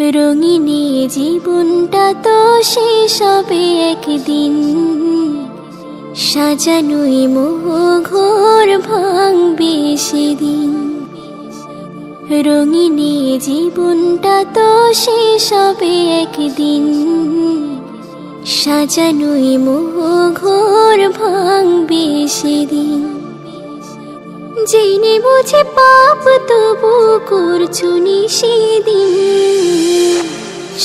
রঙিনী জীবনটা তো শেষ হবে একদিন। সাজানোই মোহ ঘোর ভাঙবে সেদিন। রঙিনী জীবনটা তো শেষ হবে একদিন। সাজানোই মোহ ঘোর ভাঙবে সেদিন। জেনে বুঝে পাপ তবু করছ সেদিন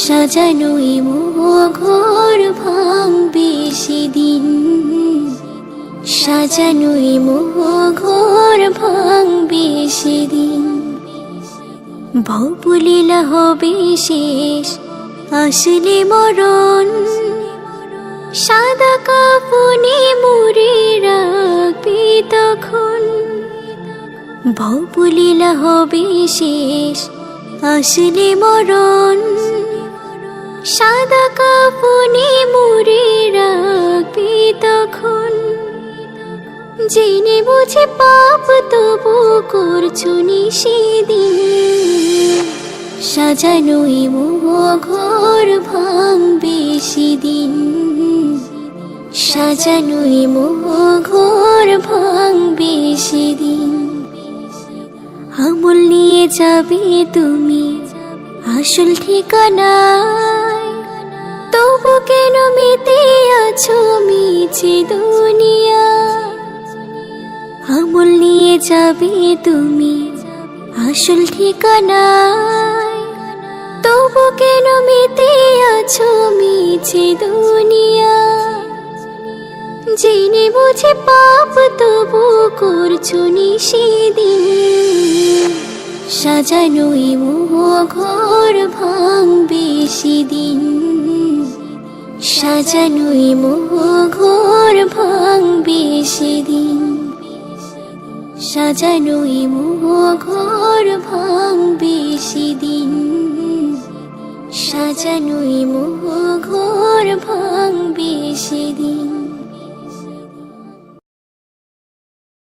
সাজানোই মোহ ঘোর ভাঙবে সেদিন। সাজানোই মোহ ঘোর ভাঙবে সেদিন। ভৌপুলীলা হবে শেষ, আসলে মরণ। সাদা কাপনে মুড়ে রাখবে তখন। ভৌপুলীলা হবে শেষ, আসলে মরণ। সাদা কাপনে মুড়ে রাখবে তখন। জেনে বুঝে পাপ তবু করছ সেদিন। সাজানোই ঘর ভাঙবে সেদিন। সাজানোই মোহ ঘর ভাঙবে সেদিন। আমল নিয়ে যাবে তুমি আসল ঠিকানায়? তবু কেন মেতে আছো মিছে দুনিয়া? আমল নিয়ে যাবে তুমি আসল ঠিকানায়? তবু কেন মেতে আছো মিছে দুনিয়া? জেনে বুঝে পাপ তবু করছ সেদিন সাজানো মোহর ভাঙবে সেদিন। সাজানো মোহর ভাঙবে সেদিন। সাজানো মোহর ভাঙবে সেদিন। সাজানো মোহর ভাঙবে সেদিন।